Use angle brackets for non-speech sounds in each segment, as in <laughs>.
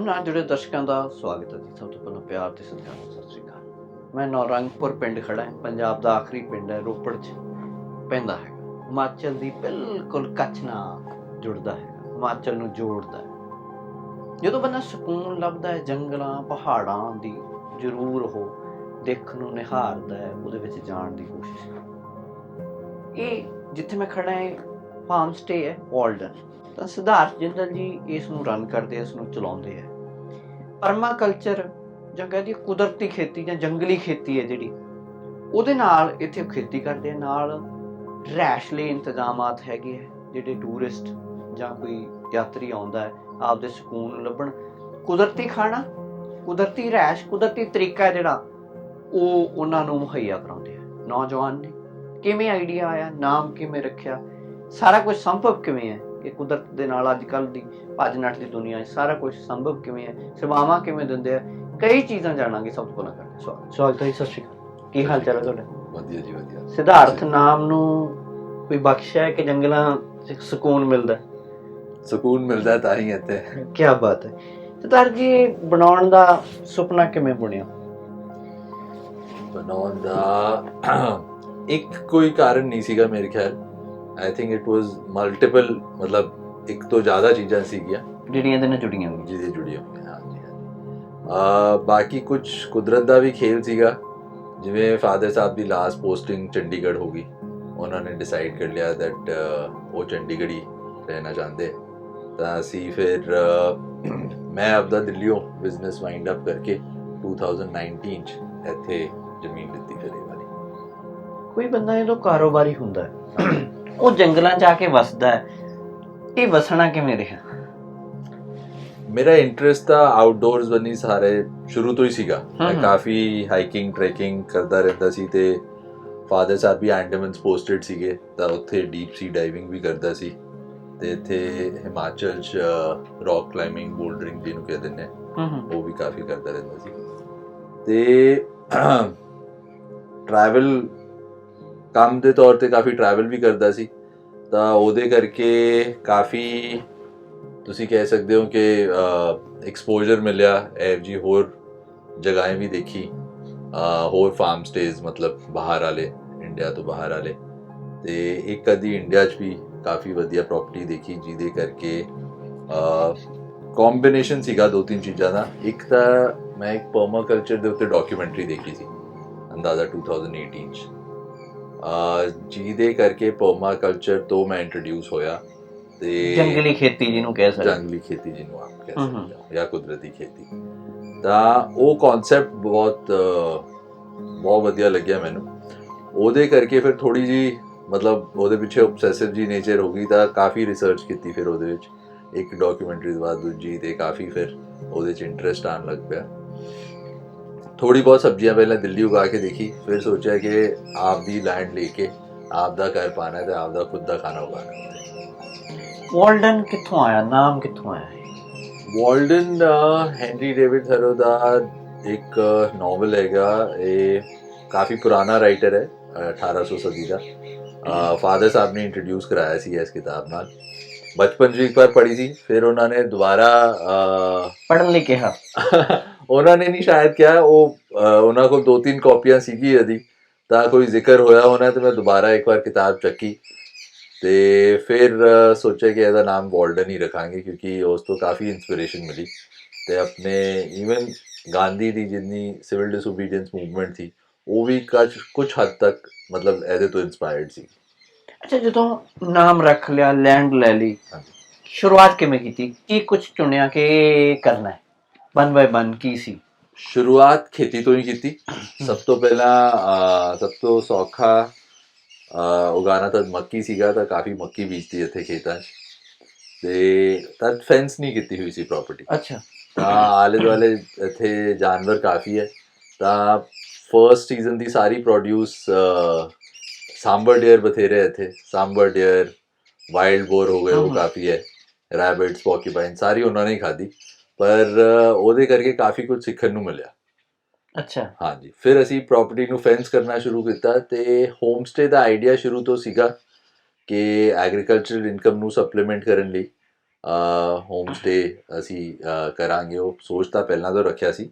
ਨਾਲ ਜੁੜੇ ਦਰਸ਼ਕਾਂ ਦਾ ਸਵਾਗਤ ਹੈ ਜੀ ਸਭ ਤੋਂ ਪਹਿਲਾਂ ਪਿਆਰ ਤੇ ਸਤਿਕਾਰ ਸਤਿ ਸ਼੍ਰੀ ਅਕਾਲ ਮੈਂ ਨੌਰੰਗਪੁਰ ਪਿੰਡ ਖੜਾ ਹਾਂ ਪੰਜਾਬ ਦਾ ਆਖਰੀ ਪਿੰਡ ਹੈ ਰੋਪੜ 'ਚ ਪੈਂਦਾ ਹੈ ਹਿਮਾਚਲ ਦੀ ਬਿਲਕੁਲ ਕੱਚ ਨਾਲ ਜੁੜਦਾ ਹੈ ਹਿਮਾਚਲ ਨੂੰ ਜੋੜਦਾ ਹੈ ਜਦੋਂ ਬੰਦਾ ਸਕੂਨ ਲੱਭਦਾ ਹੈ ਜੰਗਲਾਂ ਪਹਾੜਾਂ ਦੀ ਜ਼ਰੂਰ ਉਹ ਦੇਖਣ ਨੂੰ ਨਿਹਾਰਦਾ ਹੈ ਉਹਦੇ ਵਿੱਚ ਜਾਣ ਦੀ ਕੋਸ਼ਿਸ਼ ਕਰਦਾ ਇਹ ਜਿੱਥੇ ਮੈਂ ਖੜਾ ਹਾਂ ਫਾਰਮ ਸਟੇ ਹੈ ਵਾਲਡਨ ਤਾਂ ਸਿਧਾਰਥ ਜਿੰਦਲ ਜੀ ਇਸ ਨੂੰ ਰਨ ਕਰਦੇ ਇਸ ਨੂੰ ਚਲਾਉਂਦੇ ਆ। ਪਰਮਾਕਲਚਰ ਜਾਂ ਕਹਿੰਦੀ ਕੁਦਰਤੀ ਖੇਤੀ ਜਾਂ ਜੰਗਲੀ ਖੇਤੀ ਹੈ ਜਿਹੜੀ, ਉਹਦੇ ਨਾਲ ਇੱਥੇ ਖੇਤੀ ਕਰਦੇ ਨਾਲ ਰਹਿਸ਼ ਲਈ ਇੰਤਜ਼ਾਮਾਤ ਹੈਗੇ ਆ, ਜਿਹੜੇ ਟੂਰਿਸਟ ਜਾਂ ਕੋਈ ਯਾਤਰੀ ਆਉਂਦਾ ਹੈ, ਆਪਦੇ ਸਕੂਨ ਨੂੰ ਲੱਭਣ। ਕੁਦਰਤੀ ਖਾਣਾ, ਕੁਦਰਤੀ ਰਹਿਸ਼ ਕੁਦਰਤੀ ਤਰੀਕਾ ਜਿਹੜਾ, ਉਹ ਉਹਨਾਂ ਨੂੰ ਮੁਹੱਈਆ ਕਰਾਉਂਦੇ ਆ। ਨੌਜਵਾਨ ਨੇ ਕਿਵੇਂ ਆਈਡੀਆ ਆਇਆ, ਨਾਮ ਕਿਵੇਂ ਰੱਖਿਆ, ਸਾਰਾ ਕੁਝ ਸੰਭਵ ਕਿਵੇਂ ਹੈ ਕਿ ਕੁਦਰਤ ਦੇ ਨਾਲ ਅੱਜ ਕੱਲ ਦੀ ਭੱਜ ਨੱਠ ਦੀ ਦੁਨੀਆ 'ਚ ਸਾਰਾ ਕੁਝ ਸੰਭਵ ਕਿਵੇਂ ਹੈ ਸੇਵਾਵਾਂ ਕਿਵੇਂ ਦਿੰਦੇ ਆ ਕਈ ਚੀਜ਼ਾਂ ਜਾਣਾਂਗੇ ਸਭ ਤੋਂ ਪਹਿਲਾਂ ਕਰਦੇ ਸਵਾਗਤ ਸਵਾਗਤ ਹੈ ਜੀ, ਸਤਿ ਸ਼੍ਰੀ ਅਕਾਲ। ਕੀ ਹਾਲ ਚਾਲ ਹੈ ਤੁਹਾਡਾ? ਵਧੀਆ ਜੀ ਵਧੀਆ। ਸਿਧਾਰਥ ਨਾਮ ਨੂੰ ਕੋਈ ਬਖਸ਼ਿਆ ਹੈ ਕਿ ਜੰਗਲਾਂ 'ਚ ਸਕੂਨ ਮਿਲਦਾ ਹੈ? ਸਕੂਨ ਮਿਲਦਾ ਤਾਂ ਹੀ ਇੱਥੇ। ਕੀ ਬਾਤ ਹੈ। ਸਿਧਾਰਥ ਜੀ ਬਣਾਉਣ ਦਾ ਸੁਪਨਾ ਕਿਵੇਂ ਬੁਣਿਆ? ਬਣਾਉਣ ਦਾ ਇੱਕ ਕੋਈ ਕਾਰਨ ਨਹੀਂ ਸੀਗਾ ਮੇਰੇ ਖਿਆਲ। I think it was multiple ਮਤਲਬ ਇੱਕ ਤੋਂ ਜ਼ਿਆਦਾ ਚੀਜ਼ਾਂ ਸੀਗੀਆਂ ਜਿਹੜੀਆਂ ਇਹਦੇ ਨਾਲ ਜੁੜੀਆਂ ਹੋਈਆਂ। ਜਿਹਦੇ ਜੁੜੀਆਂ ਹੋਈਆਂ ਹਾਂਜੀ ਆ ਬਾਕੀ ਕੁਝ ਕੁਦਰਤ ਦਾ ਵੀ ਖੇਲ ਸੀਗਾ ਜਿਵੇਂ ਫਾਦਰ ਸਾਹਿਬ ਦੀ ਲਾਸਟ ਪੋਸਟਿੰਗ ਚੰਡੀਗੜ੍ਹ ਹੋ ਗਈ ਉਹਨਾਂ ਨੇ ਡਿਸਾਈਡ ਕਰ ਲਿਆ ਦੈਟ ਉਹ ਚੰਡੀਗੜ੍ਹ ਹੀ ਰਹਿਣਾ ਚਾਹੁੰਦੇ ਤਾਂ ਅਸੀਂ ਫਿਰ ਮੈਂ ਆਪਦਾ ਦਿੱਲੀੋਂ ਬਿਜ਼ਨਸ ਵਾਈਂਡ ਅਪ ਕਰਕੇ 2019 ਚ ਇੱਥੇ ਜ਼ਮੀਨ ਲਿੱਤੀ ਫਿਰ ਇਹ ਵਾਲੀ ਕੋਈ ਬੰਦਾ ਜਦੋਂ ਕਾਰੋਬਾਰੀ ਹੁੰਦਾ ਹੈ ਉਹ ਜੰਗਲਾਂ 'ਚ ਆ ਕੇ ਵਸਦਾ ਹੈ। ਇਹ ਵਸਣਾ ਕਿਵੇਂ ਰਿਹਾ? ਮੇਰਾ ਇੰਟਰਸਟ ਤਾਂ ਆਊਟਡੋਰਸ ਬਣੀ ਸਾਰੇ ਸ਼ੁਰੂ ਤੋਂ ਹੀ ਸੀਗਾ। ਮੈਂ। ਕਾਫੀ ਹਾਈਕਿੰਗ ਟ੍ਰੈਕਿੰਗ ਕਰਦਾ ਰਹਿੰਦਾ ਸੀ ਤੇ ਫਾਦਰ ਸਾਹਿਬ ਵੀ ਐਂਡਮਨਸ ਪੋਸਟਡ ਸੀਗੇ ਤਾਂ ਉੱਥੇ ਡੀਪ ਸੀ ਡਾਈਵਿੰਗ ਵੀ ਕਰਦਾ ਸੀ। ਤੇ ਇੱਥੇ ਹਿਮਾਚਲ ਚ ਰੌਕ ਕਲਾਈਮਿੰਗ ਬੋਲਡਰਿੰਗ ਜਿਹਨੂੰ ਕਹਿੰਦੇ ਨੇ ਉਹ ਵੀ ਕਾਫੀ ਕਰਦਾ ਰਹਿੰਦਾ ਸੀ। ਤੇ ਟਰੈਵਲ ਕੰਮ ਦੇ ਤੌਰ ਤੇ ਕਾਫੀ ਟਰੈਵਲ ਵੀ ਕਰਦਾ ਸੀ, ਤਾਂ ਉਹਦੇ ਕਰਕੇ ਕਾਫੀ ਤੁਸੀਂ ਕਹਿ ਸਕਦੇ ਹੋ ਕਿ ਐਕਸਪੋਜ਼ਰ ਮਿਲਿਆ ਐਫ ਜੀ ਹੋਰ ਜਗ੍ਹਾਵਾਂ ਵੀ ਦੇਖੀ ਹੋਰ ਫਾਰਮ ਸਟੇਜ਼ ਮਤਲਬ ਬਾਹਰ ਵਾਲੇ ਇੰਡੀਆ ਤੋਂ ਬਾਹਰ ਵਾਲੇ, ਤੇ ਇੱਕ ਅਦੀ ਇੰਡੀਆ 'ਚ ਵੀ ਕਾਫੀ ਵਧੀਆ ਪ੍ਰਾਪਰਟੀ ਦੇਖੀ, ਜਿਹਦੇ ਕਰਕੇ ਕੰਬੀਨੇਸ਼ਨ ਸੀਗਾ ਦੋ ਤਿੰਨ ਚੀਜ਼ਾਂ ਦਾ, ਇੱਕ ਤਾਂ ਮੈਂ ਇੱਕ ਪਰਮਾਕਲਚਰ ਦੇ ਉੱਤੇ ਡਾਕੂਮੈਂਟਰੀ ਦੇਖੀ ਸੀ, ਅੰਦਾਜ਼ਾ 2018 ਚ। ਜਿਹਦੇ ਕਰਕੇ ਪਰਮਾਕਲਚਰ ਤੋਂ ਮੈਂ ਇੰਟਰੋਡਿਊਸ ਹੋਇਆ ਤੇ ਜੰਗਲੀ ਖੇਤੀ ਜਿਹਨੂੰ ਕਹਿ ਸਕਦੇ। ਜੰਗਲੀ ਖੇਤੀ ਜਿਹਨੂੰ ਆਪ ਕਹਿ। ਸਕਦੇ ਹੋ ਜਾਂ ਕੁਦਰਤੀ ਖੇਤੀ। ਤਾਂ ਉਹ ਕਨਸੈਪਟ ਬਹੁਤ ਬਹੁਤ ਵਧੀਆ ਲੱਗਿਆ ਮੈਨੂੰ। ਉਹਦੇ ਕਰਕੇ ਫਿਰ ਥੋੜੀ ਜੀ ਮਤਲਬ ਉਹਦੇ ਪਿੱਛੇ ਆਬਸੈਸਿਵ ਜੀ ਨੇਚਰ ਹੋ ਗਈ ਤਾਂ ਕਾਫੀ ਰਿਸਰਚ ਕੀਤੀ ਫਿਰ ਉਹਦੇ ਵਿੱਚ। ਇੱਕ ਡਾਕੂਮੈਂਟਰੀ ਤੋਂ ਬਾਅਦ ਦੂਜੀ ਤੇ ਕਾਫੀ ਫਿਰ ਉਹਦੇ ਚ ਇੰਟਰਸਟ ਆਉਣ ਲੱਗ ਪਿਆ। ਥੋੜੀ ਬਹੁਤ ਸਬਜ਼ੀਆਂ ਪਹਿਲਾਂ ਦਿੱਲੀ ਉਗਾ ਕੇ ਦੇਖੀ ਫਿਰ ਸੋਚਿਆ ਕਿ ਆਪ ਦੀ ਲੈਂਡ ਲੈਕੇ ਆਪ ਦਾ ਘਰ ਪਾਣਾ ਤੇ ਆਪ ਦਾ ਖੁਦ ਦਾ ਖਾਣਾ ਉਗਾਣਾ ਵਾਲਡਨ ਕਿੱਥੋਂ ਆਇਆ? ਨਾਮ ਕਿੱਥੋਂ ਆਇਆ? ਵਾਲਡਨ ਹੈਨਰੀ ਡੇਵਿਡ ਥਰੋ ਦਾ ਇੱਕ ਨੋਵਲ ਹੈਗਾ ਇਹ ਕਾਫੀ ਪੁਰਾਣਾ ਰਾਈਟਰ ਹੈ ਅਹ 1800 ਸਦੀ ਦਾ। ਫਾਦਰ ਸਾਹਿਬ ਨੇ ਇੰਟਰੋਡਿਊਸ ਕਰਾਇਆ ਸੀ ਇਸ ਕਿਤਾਬ ਨਾਲ। ਬਚਪਨ 'ਚ ਇੱਕ ਵਾਰ ਪੜ੍ਹੀ ਸੀ ਫਿਰ ਉਹਨਾਂ ਨੇ ਦੁਬਾਰਾ ਪੜਨ ਲਈ ਕਿਹਾ। <laughs> ਉਹਨਾਂ ਨੇ ਨਹੀਂ ਸ਼ਾਇਦ ਕਿਹਾ ਉਹ ਉਹਨਾਂ ਕੋਲ ਦੋ ਤਿੰਨ ਕਾਪੀਆਂ ਸੀਗੀ ਇਹਦੀ ਤਾਂ ਕੋਈ ਜ਼ਿਕਰ ਹੋਇਆ ਹੋਣਾ ਤੇ ਮੈਂ ਦੁਬਾਰਾ ਇੱਕ ਵਾਰ ਕਿਤਾਬ ਚੱਕੀ ਤੇ ਫਿਰ ਸੋਚਿਆ ਕਿ ਇਹਦਾ ਨਾਮ ਵਾਲਡਨ ਹੀ ਰੱਖਾਂਗੇ ਕਿਉਂਕਿ ਉਸ ਤੋਂ ਕਾਫੀ ਇਨਸਪੀਰੇਸ਼ਨ ਮਿਲੀ ਤੇ ਆਪਣੇ ਇਵਨ ਗਾਂਧੀ ਦੀ ਜਿੰਨੀ ਸਿਵਲ ਡਿਸਓਬੀਡੀਐਂਸ ਮੂਵਮੈਂਟ ਸੀ ਉਹ ਵੀ ਕੁਝ ਹੱਦ ਤੱਕ ਮਤਲਬ ਇਹਦੇ ਤੋਂ ਇਨਸਪਾਇਰਡ ਸੀ। ਅੱਛਾ ਜਦੋਂ ਨਾਮ ਰੱਖ ਲਿਆ ਲੈਂਡ ਲੈ ਲਈ ਹਾਂਜੀ। ਸ਼ੁਰੂਆਤ ਕਿਵੇਂ ਕੀਤੀ? ਕੀ ਕੁਝ ਚੁਣਿਆ ਕਿ ਇਹ ਕਰਨਾ ਹੈ? ਵਨ ਬਾਈ ਵਨ ਕੀ ਸੀ? ਸ਼ੁਰੂਆਤ ਖੇਤੀ ਤੋਂ ਹੀ ਕੀਤੀ। ਸਭ ਤੋਂ ਪਹਿਲਾਂ ਸਭ ਤੋਂ ਸੌਖਾ ਅਹ, ਉਗਾਉਣਾ ਤਾਂ ਮੱਕੀ ਸੀਗਾ ਤਾਂ ਕਾਫੀ ਮੱਕੀ ਬੀਜਤੀ ਇੱਥੇ ਖੇਤਾਂ 'ਚ। ਤੇ ਤਦ ਫੈਂਸ ਨਹੀਂ ਕੀਤੀ ਹੋਈ ਸੀ ਪ੍ਰਾਪਰਟੀ ਅੱਛਾ। ਤਾਂ ਆਲੇ ਦੁਆਲੇ ਇੱਥੇ ਜਾਨਵਰ ਕਾਫੀ ਹੈ। ਤਾਂ ਫਰਸਟ ਸੀਜ਼ਨ ਦੀ ਸਾਰੀ ਪ੍ਰੋਡਿਊਸ ਸਾਂਬਰ ਡੀਅਰ ਬਥੇਰੇ ਹੈ ਇੱਥੇ ਸਾਂਬਰ ਡੀਅਰ ਵਾਈਲਡ ਬੋਰ ਹੋ ਗਏ ਉਹ ਹਮ। ਕਾਫੀ ਹੈ ਰੈਬਿਟਸ ਪੋਕੀਪਾਈਨ ਸਾਰੀ ਉਹਨਾਂ ਨੇ ਖਾਧੀ ਪਰ ਉਹਦੇ ਕਰਕੇ ਕਾਫੀ ਕੁਝ ਸਿੱਖਣ ਨੂੰ ਮਿਲਿਆ ਅੱਛਾ ਹਾਂਜੀ ਫਿਰ ਅਸੀਂ ਪ੍ਰਾਪਰਟੀ ਨੂੰ ਫੈਂਸ ਕਰਨਾ ਸ਼ੁਰੂ ਕੀਤਾ ਤੇ ਹੋਮ ਸਟੇ ਦਾ ਆਈਡੀਆ ਸ਼ੁਰੂ ਤੋਂ ਸੀਗਾ ਕਿ ਐਗਰੀਕਲਚਰਲ ਇਨਕਮ ਨੂੰ ਸਪਲੀਮੈਂਟ ਕਰਨ ਲਈ ਹੋਮ ਸਟੇ ਅਸੀਂ ਕਰਾਂਗੇ ਉਹ ਸੋਚ ਤਾਂ ਪਹਿਲਾਂ ਤੋਂ ਰੱਖਿਆ ਸੀ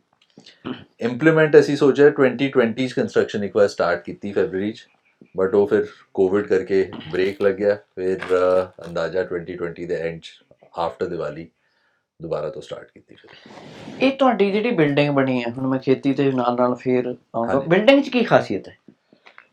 ਇੰਪਲੀਮੈਂਟ ਅਸੀਂ ਸੋਚਿਆ 2020 ਚ ਕੰਸਟਰਕਸ਼ਨ ਇੱਕ ਵਾਰ ਸਟਾਰਟ ਕੀਤੀ ਫੈਬਰੂਰੀ ਚ ਬਟ ਉਹ ਫਿਰ ਕੋਵਿਡ ਕਰਕੇ ਬ੍ਰੇਕ ਲੱਗ ਗਿਆ। ਫਿਰ ਅੰਦਾਜ਼ਾ 2020 ਦੇ ਐਂਡ ਆਫਟਰ ਦੀਵਾਲੀ ਦੁਬਾਰਾ ਤੋਂ ਸਟਾਰਟ ਕੀਤੀ ਫਿਰ। ਇਹ ਤੁਹਾਡੀ ਜਿਹੜੀ ਬਿਲਡਿੰਗ ਬਣੀ ਹੈ ਹੁਣ ਮੈਂ ਖੇਤੀ ਤੇ ਨਾਲ ਨਾਲ ਫੇਰ ਆਉਂਗਾ। ਬਿਲਡਿੰਗ 'ਚ ਕੀ ਖਾਸੀਅਤ ਹੈ?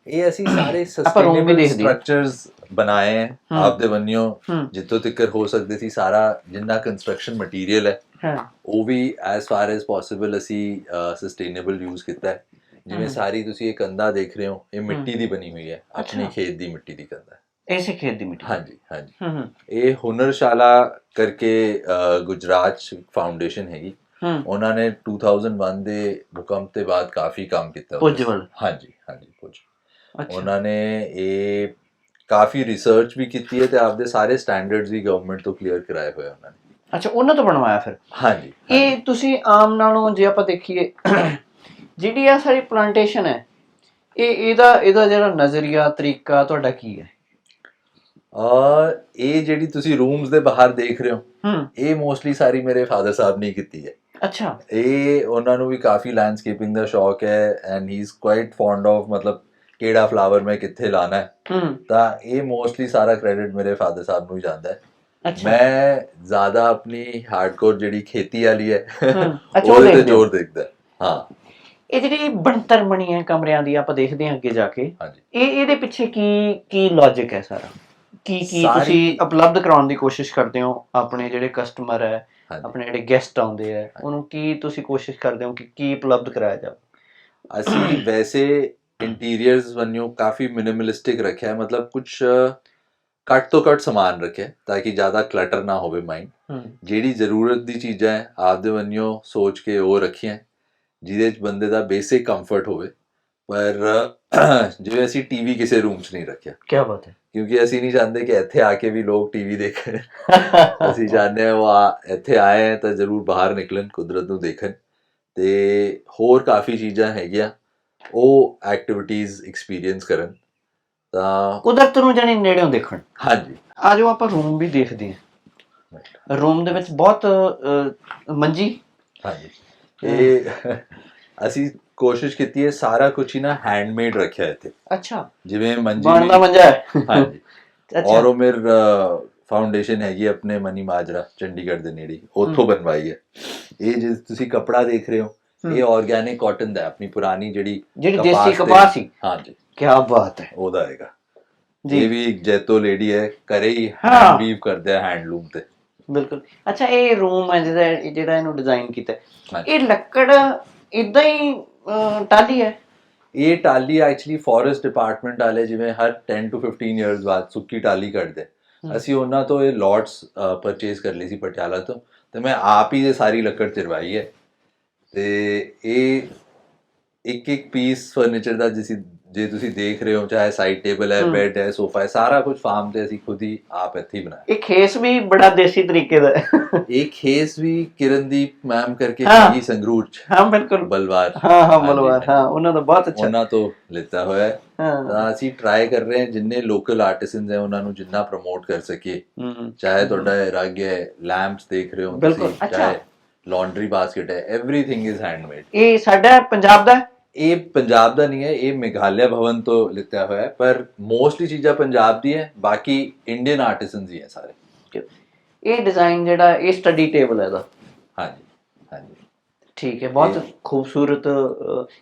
ਇਹ ਅਸੀਂ ਸਾਰੇ ਸਸਟੇਨੇਬਲ। ਸਟਰਕਚਰਸ ਬਣਾਏ ਹੈ। ਆਪਦੇ ਬੰਨਿਓ। ਜਿੱਥੋਂ ਤੱਕ ਹੋ ਸਕਦੇ ਸੀ ਸਾਰਾ ਜਿੰਨਾ ਕੰਸਟਰਕਸ਼ਨ ਮਟੀਰੀਅਲ ਹੈ ਹਾਂ। ਉਹ ਵੀ ਐਸ ਫਾਰ ਐਸ ਪੋਸੀਬਲ ਅਸੀਂ ਸਸਟੇਨੇਬਲ ਯੂਜ਼ ਕੀਤਾ ਹੈ। ਜਿਵੇਂ। ਸਾਰੀ ਤੁਸੀਂ ਇਹ ਕੰਧਾ ਦੇਖ ਰਹੇ ਹੋ ਇਹ ਮਿੱਟੀ ਦੀ ਬਣੀ ਹੋਈ ਹੈ ਆਪਣੀ। ਖੇਤ ਦੀ ਮਿੱਟੀ ਦੀ ਹੈ। ਐਸੇ ਖੇਤ ਦੀ ਮਿੱਟੀ ਹਾਂਜੀ ਹਾਂਜੀ। ਹੂੰ ਹੂੰ। ਇਹ ਹੁਨਰਸ਼ਾਲਾ ਕਰਕੇ ਗੁਜਰਾਤ ਫਾਊਂਡੇਸ਼ਨ ਹੈਗੀ। ਉਹਨਾਂ ਨੇ 2001 ਦੇ ਭੂਕੰਪ ਦੇ ਬਾਅਦ ਕਾਫੀ ਕੰਮ ਕੀਤਾ ਪੁੱਜਵਲ ਹਾਂਜੀ ਹਾਂਜੀ ਪੁੱਜ ਉਹਨਾਂ ਨੇ ਇਹ ਕਾਫੀ ਰਿਸਰਚ ਵੀ ਕੀਤੀ ਹੈ ਤੇ ਆਪਦੇ ਸਾਰੇ ਸਟੈਂਡਰਡਸ ਵੀ ਗਵਰਨਮੈਂਟ ਤੋਂ ਕਲੀਅਰ ਕਰਾਏ ਹੋਏ ਉਹਨਾਂ ਨੇ। ਅੱਛਾ ਉਹਨਾਂ ਤੋਂ ਬਣਵਾਇਆ ਫਿਰ? ਹਾਂਜੀ ਇਹ ਤੁਸੀਂ ਆਮ ਨਾਲੋਂ ਜੇ ਆਪਾਂ ਦੇਖੀਏ ਜਿਹੜੀ ਆ ਸਾਰੀ ਪਲਾਂਟੇਸ਼ਨ ਹੈ ਇਹ ਇਹਦਾ ਇਹਦਾ ਜਿਹੜਾ ਨਜ਼ਰੀਆ ਤਰੀਕਾ ਤੁਹਾਡਾ ਕੀ ਹੈ? ਆ ਇਹ ਜਿਹੜੀ ਤੁਸੀਂ ਰੂਮਸ ਦੇ ਬਾਹਰ ਦੇਖ ਰਹੇ ਹੋ ਇਹ ਮੋਸਟਲੀ ਸਾਰੀ ਮੇਰੇ ਫਾਦਰ ਸਾਹਿਬ ਨੇ ਕੀਤੀ ਹੈ। ਅੱਛਾ। ਇਹ ਉਹਨਾਂ ਨੂੰ ਵੀ ਕਾਫੀ ਲੈਂਡਸਕੇਪਿੰਗ ਦਾ ਸ਼ੌਕ ਹੈ and he is quite fond of ਮਤਲਬ ਕਿਹੜਾ ਫਲਾਵਰ ਮੈਂ ਕਿੱਥੇ ਲਾਣਾ ਹੈ। ਤਾਂ ਇਹ ਮੋਸਟਲੀ ਸਾਰਾ ਕ੍ਰੈਡਿਟ ਮੇਰੇ ਫਾਦਰ ਸਾਹਿਬ ਨੂੰ ਹੀ ਜਾਂਦਾ ਹੈ। ਮੈਂ ਜ਼ਿਆਦਾ ਆਪਣੀ ਹਾਰਡਕੋਰ ਜਿਹੜੀ ਖੇਤੀ ਵਾਲੀ ਹੈ ਉਹਦੇ ਤੇ। ਜ਼ੋਰ ਦੇਖਦਾ। ਹੈ। ਇਹ ਜਿਹੜੀ ਬਣਤਰ ਬਣੀ ਹੈ ਕਮਰਿਆਂ ਦੀ ਆਪਾਂ ਦੇਖਦੇ ਹਾਂ ਅੱਗੇ ਜਾ ਕੇ। ਹਾਂਜੀ। ਇਹ ਇਹਦੇ ਪਿੱਛੇ ਕੀ ਕੀ ਲੌਜੀਕ ਹੈ ਸਾਰਾ? ਕੀ ਕੀ ਤੁਸੀਂ ਉਪਲਬਧ ਕਰਾਉਣ ਦੀ ਕੋਸ਼ਿਸ਼ ਕਰਦੇ ਹੋ? ਆਪਣੇ ਜਿਹੜੇ ਕਸਟਮਰ ਹੈ ਆਪਣੇ ਜਿਹੜੇ ਗੈਸਟ ਆਉਂਦੇ ਆ ਉਹਨੂੰ ਕੀ ਤੁਸੀਂ ਕੋਸ਼ਿਸ਼ ਕਰਦੇ ਹੋ ਕਿ ਕੀ ਉਪਲਬਧ ਕਰਾਇਆ ਜਾਵੇ? ਅਸੀਂ ਵੈਸੇ ਇੰਟੀਰੀਅਰਸ ਵਨਿਓ ਕਾਫੀ ਮਿਨੀਮਲਿਸਟਿਕ ਰੱਖਿਆ ਹੈ ਮਤਲਬ ਕੁਝ ਘੱਟ ਤੋਂ ਘੱਟ ਸਮਾਨ ਰੱਖਿਆ ਤਾਂ ਕਿ ਜ਼ਿਆਦਾ ਕਲਟਰ ਨਾ ਹੋਵੇ ਮਾਈਂਡ ਜਿਹੜੀ ਜ਼ਰੂਰਤ ਦੀ ਚੀਜ਼ਾਂ ਹੈ ਆਪਦੇ ਵਨਿਓ ਸੋਚ ਕੇ ਉਹ ਰੱਖੀਆਂ ਜਿਹਦੇ ਚ ਬੰਦੇ ਦਾ ਬੇਸਿਕ ਕੰਫਰਟ ਹੋਵੇ ਪਰ ਜਿਵੇਂ ਅਸੀਂ ਟੀਵੀ ਕਿਸੇ ਰੂਮ 'ਚ ਨਹੀਂ ਰੱਖਿਆ। ਕੀ ਬਾਤ ਹੈ। ਕਿਉਂਕਿ ਅਸੀਂ ਨਹੀਂ ਚਾਹੁੰਦੇ ਕਿ ਇੱਥੇ ਆ ਕੇ ਵੀ ਲੋਕ ਟੀਵੀ ਦੇਖਣ। <laughs> ਅਸੀਂ ਚਾਹੁੰਦੇ ਹਾਂ ਉਹ ਇੱਥੇ ਆਏ ਤਾਂ ਜ਼ਰੂਰ ਬਾਹਰ ਨਿਕਲਣ ਕੁਦਰਤ ਨੂੰ ਦੇਖਣ। ਤੇ ਹੋਰ ਕਾਫੀ ਚੀਜ਼ਾਂ ਹੈਗੀਆਂ ਉਹ ਐਕਟੀਵਿਟੀਜ਼ ਐਕਸਪੀਰੀਅੰਸ ਕਰਨ। ਤਾਂ ਕੁਦਰਤ ਨੂੰ ਜਾਨੀ ਨੇੜਿਓਂ ਦੇਖਣ। ਹਾਂਜੀ। ਆ ਜਾਓ ਆਪਾਂ ਰੂਮ ਵੀ ਦੇਖਦੇ ਹਾਂ। ਰੂਮ ਦੇ ਵਿੱਚ ਬਹੁਤ ਮੰਜੀ। ਹਾਂਜੀ। ਇਹ ਅਸੀਂ ਕੋਸ਼ਿਸ਼ ਕੀਤੀ ਹੈ ਸਾਰਾ ਕੁਝ ਹੀ ਨਾ ਹੈਂਡਮੇਡ ਰੱਖਿਆ ਇੱਥੇ। ਅੱਛਾ। ਜਿਵੇਂ ਮੰਜੀ ਬਣਦਾ ਮੰਜਾ ਹੈ। ਹਾਂਜੀ। ਅੱਛਾ। ਔਰ ਉਹ ਮੇਰ ਫਾਊਂਡੇਸ਼ਨ ਹੈਗੀ ਆਪਣੇ ਮਨੀ ਮਾਜਰਾ ਚੰਡੀਗੜ੍ਹ ਦੇ ਨੇੜੇ। ਉੱਥੋਂ। ਬਣਵਾਈ ਹੈ। ਇਹ ਜੇ ਤੁਸੀਂ ਕਪੜਾ ਦੇਖ ਰਹੇ ਹੋ। ਇਹ ਆਰਗੈਨਿਕ ਕਾਟਨ ਦਾ ਆਪਣੀ ਪੁਰਾਣੀ ਜਿਹੜੀ ਜਿਹੜੀ ਦੇਸੀ ਕਪਾਹ ਸੀ। ਹਾਂਜੀ। ਕੀ ਬਾਤ ਹੈ। ਉਹਦਾ ਹੈਗਾ। ਜੀ। ਇਹ ਵੀ ਇੱਕ ਜੈਤੋ ਲੇਡੀ ਹੈ ਕਰੇ ਹੀ ਵੀਵ ਕਰਦੇ ਹੈਂਡਲੂਮ ਤੇ। ਬਿਲਕੁਲ। ਅੱਛਾ ਇਹ ਰੂਮ ਹੈ ਜਿਹਦਾ ਜਿਹੜਾ ਇਹਨੂੰ ਡਿਜ਼ਾਈਨ ਕੀਤਾ। ਇਹ ਲੱਕੜ ਇਦਾਂ ਹੀ ਟਾਲੀ ਹੈ? ਇਹ ਟਾਲੀ ਐਕਚੁਅਲੀ ਫੋਰੈਸਟ ਡਿਪਾਰਟਮੈਂਟ ਵਾਲੇ ਜਿਵੇਂ ਹਰ 10 ਟੂ 15 ਇਅਰਸ ਬਾਅਦ ਸੁੱਕੀ ਟਾਲੀ ਕੱਢਦੇ। ਅਸੀਂ ਉਹਨਾਂ ਤੋਂ ਇਹ ਲੋਟਸ ਪਰਚੇਸ ਕਰ ਲਈ ਸੀ ਪਟਿਆਲਾ ਤੋਂ। ਤੇ ਮੈਂ ਆਪ ਹੀ ਇਹ ਸਾਰੀ ਲੱਕੜ ਚਿਰਵਾਈ ਹੈ। ਤੇ ਇਹ ਇੱਕ ਇੱਕ ਪੀਸ ਫਰਨੀਚਰ ਦਾ ਜਿਸ ਜੇ ਤੁਸੀਂ ਦੇਖ ਰਹੇ ਹੋ ਚਾਹੇ ਸਾਈਡ ਟੇਬਲ ਹੈ ਹਮ। ਬੈੱਡ ਹੈ ਸੋਫਾ ਹੈ ਸਾਰਾ ਕੁਝ ਫਾਰਮ ਤੇ ਅਸੀਂ ਖੁਦ ਹੀ ਆਪ ਇੱਥੇ ਹੀ ਬਣਾਇਆ ਇਹ ਖੇਸ ਵੀ ਬੜਾ ਦੇਸੀ ਤਰੀਕੇ ਦਾ ਹੈ ਇਹ ਖੇਸ ਵੀ ਕਿਰਨਦੀਪ ਮੈਮ ਕਰਕੇ ਹਾਂ। ਹੈਗੀ ਸੰਗਰੂਰ ਚ ਹਾਂ ਬਿਲਕੁਲ ਬਲਵਾਰ ਹਾਂ ਹਾਂ ਹਾਂਜੀ, ਮਲਵਾਰ ਹਾਂਜੀ। ਹਾਂ ਉਹਨਾਂ ਦਾ ਬਹੁਤ ਅੱਛਾ ਉਹਨਾਂ ਤੋਂ ਲਿੱਤਾ ਹੋਇਆ ਹੈ ਹਾਂ ਤਾਂ ਅਸੀਂ ਟਰਾਈ ਕਰ ਰਹੇ ਹਾਂ ਜਿੰਨੇ ਲੋਕਲ ਆਰਟਿਸਨਸ ਹੈ ਉਹਨਾਂ ਨੂੰ ਜਿੰਨਾ ਪ੍ਰਮੋਟ ਕਰ ਸਕੀਏ ਹਮ, ਚਾਹੇ ਤੁਹਾਡਾ ਇਹ ਰਗ ਹੈ ਲੈਂਪਸ ਦੇਖ ਰਹੇ ਹੋ ਬਿਲਕੁਲ, ਤੁਸੀਂ ਅੱਛਾ। ਚਾਹੇ ਲਾਂਡਰੀ ਬਾਸਕਟ ਹੈ एवरीथिंग ਇਜ਼ ਹੈਂਡਮੇਡ ਇਹ ਸਾਡਾ ਪੰਜਾਬ ਦਾ ਹੈ? ਇਹ ਪੰਜਾਬ ਦਾ ਨਹੀਂ ਹੈ ਇਹ ਮੇਘਾਲਿਆ ਭਵਨ ਤੋਂ ਲਿੱਤਾ ਹੋਇਆ ਹੈ ਪਰ ਮੋਸਟਲੀ ਚੀਜ਼ਾਂ ਪੰਜਾਬ ਦੀ ਹੈ ਬਾਕੀ ਇੰਡੀਅਨ ਆਰਟਿਸਨਸ ਹੀ ਹੈ ਸਾਰੇ। ਇਹ ਡਿਜ਼ਾਈਨ ਜਿਹੜਾ ਇਹ ਸਟੱਡੀ ਟੇਬਲ ਹੈ ਦਾ ਹਾਂਜੀ ਹਾਂਜੀ। ਠੀਕ ਹੈ ਬਹੁਤ ਖੂਬਸੂਰਤ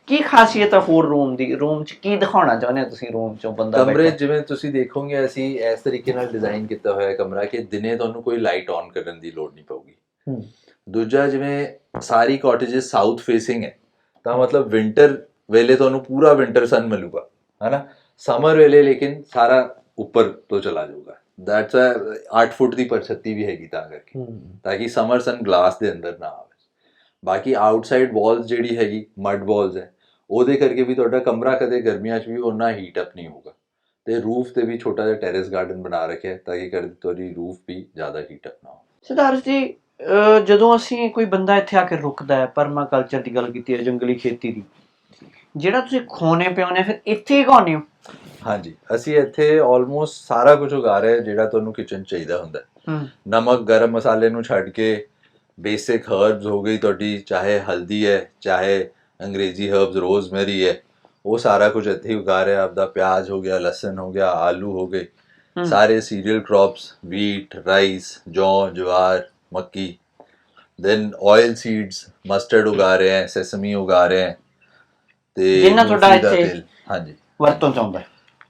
ਕੀ ਖਾਸੀਅਤ ਹੈ ਹੋਰ ਰੂਮ ਦੀ ਰੂਮ ਚ ਕੀ ਦਿਖਾਉਣਾ ਚਾਹੁੰਦੇ ਹੋ ਤੁਸੀਂ ਰੂਮ ਚੋਂ ਬੰਦਾ ਕਮਰੇ ਜਿਵੇਂ ਤੁਸੀਂ ਦੇਖੋਗੇ ਅਸੀਂ ਇਸ ਤਰੀਕੇ ਨਾਲ ਡਿਜ਼ਾਈਨ ਕੀਤਾ ਹੋਇਆ ਹੈ ਕਮਰਾ ਕਿ ਦਿਨੇ ਤੁਹਾਨੂੰ ਕੋਈ ਲਾਈਟ ਆਨ ਕਰਨ ਦੀ ਲੋੜ ਨਹੀਂ ਪਊਗੀ। ਹੂੰ। ਦੂਜਾ ਜਿਵੇਂ ਸਾਰੀ ਕਾਟੇजेस ਸਾਊਥ ਫੇਸਿੰਗ ਹੈ ਤਾਂ ਮਤਲਬ ਵਿంటర్ ਵੇਲੇ ਤੁਹਾਨੂੰ ਪੂਰਾ ਵਿంటర్ ਸਨ ਮਿਲੂਗਾ ਹੈਨਾ? ਸਮਰ ਵੇਲੇ ਲੇਕਿਨ ਸਾਰਾ ਉੱਪਰ ਤੋਂ ਚਲਾ ਜਾਊਗਾ। ਦੈਟਸ ਅ 8 ਫੁੱਟ ਦੀ ਪਰਛਤੀ ਵੀ ਹੈਗੀ ਤਾਂ ਕਰਕੇ। ਤਾਂ ਕਿ ਸਮਰ ਸਨ ਗਲਾਸ ਦੇ ਅੰਦਰ ਨਾ ਆਵੇ। ਬਾਕੀ ਆਊਟਸਾਈਡ ਵਾਲਸ ਜਿਹੜੀ ਹੈਗੀ ਮਡ ਵਾਲਸ ਹੈ ਉਹਦੇ ਕਰਕੇ ਵੀ ਤੁਹਾਡਾ ਕਮਰਾ ਕਦੇ ਗਰਮੀਆਂ 'ਚ ਵੀ ਉਹਨਾਂ ਹੀਟ ਅਪ ਨਹੀਂ ਹੋਊਗਾ। ਤੇ ਰੂਫ ਤੇ ਵੀ ਛੋਟਾ ਜਿਹਾ ਟੈਰੇਸ ਗਾਰਡਨ ਬਣਾ ਰੱਖਿਆ ਤਾਂ ਕਿ ਤੁਹਾਡੀ ਰੂਫ ਵੀ ਜ਼ਿਆਦਾ ਹੀਟ ਅਪ ਨਾ ਹੋ ਸਿਦਾਰਸ਼ ਜੀ ਜਦੋਂ ਅਸੀਂ ਕੋਈ ਬੰਦਾ ਇੱਥੇ ਆ ਕੇ ਰੁਕਦਾ ਹੈ ਪਰਮਾ ਕਲਚਰ ਦੀ ਗੱਲ ਕੀਤੀ ਹੈ ਜੰਗਲੀ ਖੇਤੀ ਦੀ ਜਿਹੜਾ ਤੁਸੀਂ ਖੋਨੇ ਪਿਆਉਨੇ ਫਿਰ ਇੱਥੇ ਹੀ ਗਾਉਂਦੇ ਹੋ ਹਾਂਜੀ ਅਸੀਂ ਇੱਥੇ ਆਲਮੋਸਟ ਸਾਰਾ ਕੁਝ ਉਗਾ ਰਹੇ ਜਿਹੜਾ ਤੁਹਾਨੂੰ ਕਿਚਨ ਚਾਹੀਦਾ ਹੁੰਦਾ ਨਮਕ ਗਰਮ ਮਸਾਲੇ ਨੂੰ ਛੱਡ ਕੇ ਬੇਸਿਕ ਹਰਬਸ ਹੋ ਗਈ ਤੁਹਾਡੀ ਚਾਹੇ ਹਲਦੀ ਹੈ ਚਾਹੇ ਅੰਗਰੇਜ਼ੀ ਹਰਬਸ ਰੋਜ਼ਮੇਰੀ ਹੈ ਉਹ ਸਾਰਾ ਕੁਝ ਇੱਥੇ ਹੀ ਉਗਾ ਰਿਹਾ ਆਪਦਾ ਪਿਆਜ਼ ਹੋ ਗਿਆ ਲਸਣ ਹੋ ਗਿਆ ਆਲੂ ਹੋ ਗਏ। ਸਾਰੇ ਸੀਰੀਅਲ ਕ੍ਰੌਪਸ ਵੀਟ ਰਾਈਸ ਜੌਂ ਜਵਾਰ ਮੱਕੀ। ਦੈਨ ਆਇਲ ਸੀਡਸ ਮਸਟਰਡ ਉਗਾ ਰਹੇ ਹੈ ਸੈਸਮੀ ਉਗਾ ਰਹੇ ਹੈ ਤੇ ਜਿੰਨਾ ਤੁਹਾਡਾ ਦਾ ਇੱਥੇ- ਹਾਂਜੀ। ਵਰਤੋਂ ਚਾਹੁੰਦਾ।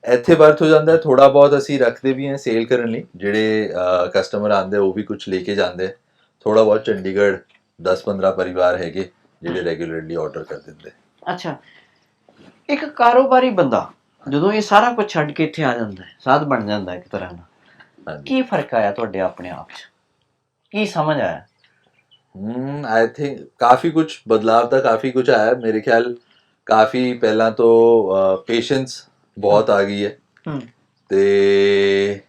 ਇੱਥੇ ਵਰਤ ਹੋ ਜਾਂਦਾ ਥੋੜਾ ਬਹੁਤ ਅਸੀਂ ਰੱਖਦੇ ਵੀ ਹਾਂ ਸੇਲ ਕਰਨ ਲਈ। ਜਿਹੜੇ ਕਸਟਮਰ ਆਉਂਦੇ ਉਹ ਵੀ ਕੁਝ ਲੈ ਕੇ ਜਾਂਦੇ। ਥੋੜਾ ਬਹੁਤ ਚੰਡੀਗੜ੍ਹ 10-15 ਪਰਿਵਾਰ ਹੈਗੇ ਜਿਹੜੇ ਰੈਗੂਲਰਲੀ ਆਰਡਰ ਕਰ ਦਿੰਦੇ। ਅੱਛਾ। ਇੱਕ ਕਾਰੋਬਾਰੀ ਬੰਦਾ ਜਦੋਂ ਇਹ ਸਾਰਾ ਕੁਝ ਛੱਡ ਕੇ ਇੱਥੇ ਆ ਜਾਂਦਾ ਹੈ ਸਾਧ ਬਣ ਜਾਂਦਾ ਇੱਕ ਤਰ੍ਹਾਂ ਹਾਂਜੀ। ਕੀ ਫ਼ਰਕ ਆਇਆ ਤੁਹਾਡੇ ਆਪਣੇ ਆਪ 'ਚ? ਕੀ ਸਮਝ ਆਇਆ ਹਮ ਆਈ ਥਿੰਕ ਕਾਫੀ ਕੁਝ ਬਦਲਾਵ ਤਾਂ ਕਾਫੀ ਕੁਝ ਆਇਆ ਹੈ। ਮੇਰੇ ਖਿਆਲ ਕਾਫੀ ਪਹਿਲਾਂ ਤੋਂ ਪੇਸ਼ੈਂਸ ਬਹੁਤ ਆ ਗਈ ਹੈ ਤੇ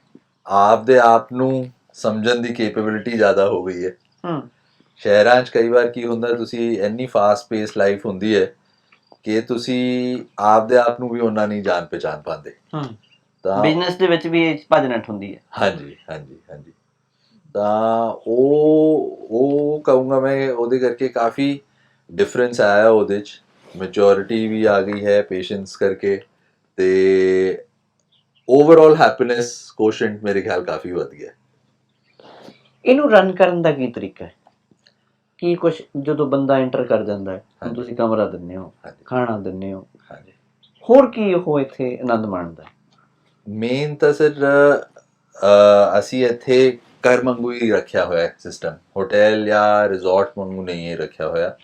ਆਪ ਦੇ ਆਪ ਨੂੰ ਸਮਝਣ ਦੀ ਕੈਪੇਬਿਲਿਟੀ ਜ਼ਿਆਦਾ ਹੋ ਗਈ ਹੈ ਹੂੰ ਸ਼ਹਿਰਾਂ 'ਚ ਕਈ ਵਾਰ ਕੀ ਹੁੰਦਾ ਤੁਸੀਂ ਇੰਨੀ ਫਾਸਟ ਪੇਸ ਲਾਈਫ ਹੁੰਦੀ ਹੈ ਕਿ ਤੁਸੀਂ ਆਪ ਦੇ ਆਪ ਨੂੰ ਵੀ ਉਹਨਾਂ ਨਹੀਂ ਜਾਣ ਪਛਾਣ ਪਾਉਂਦੇ ਹੂੰ ਤਾਂ ਬਿਜ਼ਨਸ ਦੇ ਵਿੱਚ ਵੀ ਇਹ ਭਜਨਟ ਹੁੰਦੀ ਹੈ ਹਾਂਜੀ ਹਾਂਜੀ ਹਾਂਜੀ ਤਾਂ ਉਹ ਉਹ ਕਹੂੰਗਾ ਮੈਂ ਉਹਦੇ ਕਰਕੇ ਕਾਫੀ ਡਿਫਰੈਂਸ ਆਇਆ ਉਹਦੇ 'ਚ। ਮੈਚੁਰਿਟੀ ਵੀ ਆ ਗਈ ਹੈ ਪੇਸ਼ੈਂਸ ਕਰਕੇ ਤੇ ਓਵਰਆਲ ਹੈਪੀਨੈਸ ਕੋਸ਼ੈਂਟ ਮੇਰੇ ਖਿਆਲ ਕਾਫੀ ਵਧ ਗਿਆ। ਇਹਨੂੰ ਰਨ ਕਰਨ ਦਾ ਕੀ ਤਰੀਕਾ ਹੈ? ਕੀ ਕੁਝ ਜਦੋਂ ਬੰਦਾ ਐਂਟਰ ਕਰ ਜਾਂਦਾ ਹੈ। ਤੁਸੀਂ ਕਮਰਾ ਦਿੰਦੇ ਹੋ ਖਾਣਾ ਦਿੰਦੇ ਹੋ ਹਾਂਜੀ। ਹੋਰ ਕੀ ਉਹ ਇੱਥੇ ਆਨੰਦ ਮਾਣਦਾ ਮੇਨ ਤਾਂ ਸਰ ਅਸੀਂ ਇੱਥੇ ਘਰ ਵਾਂਗੂ ਹੀ ਰੱਖਿਆ ਹੋਇਆ ਹੈ ਸਿਸਟਮ ਹੋਟਲ ਜਾਂ ਰਿਜ਼ੋਰਟ ਵਾਂਗੂ ਨਹੀਂ ਹੈ ਰੱਖਿਆ ਹੋਇਆ।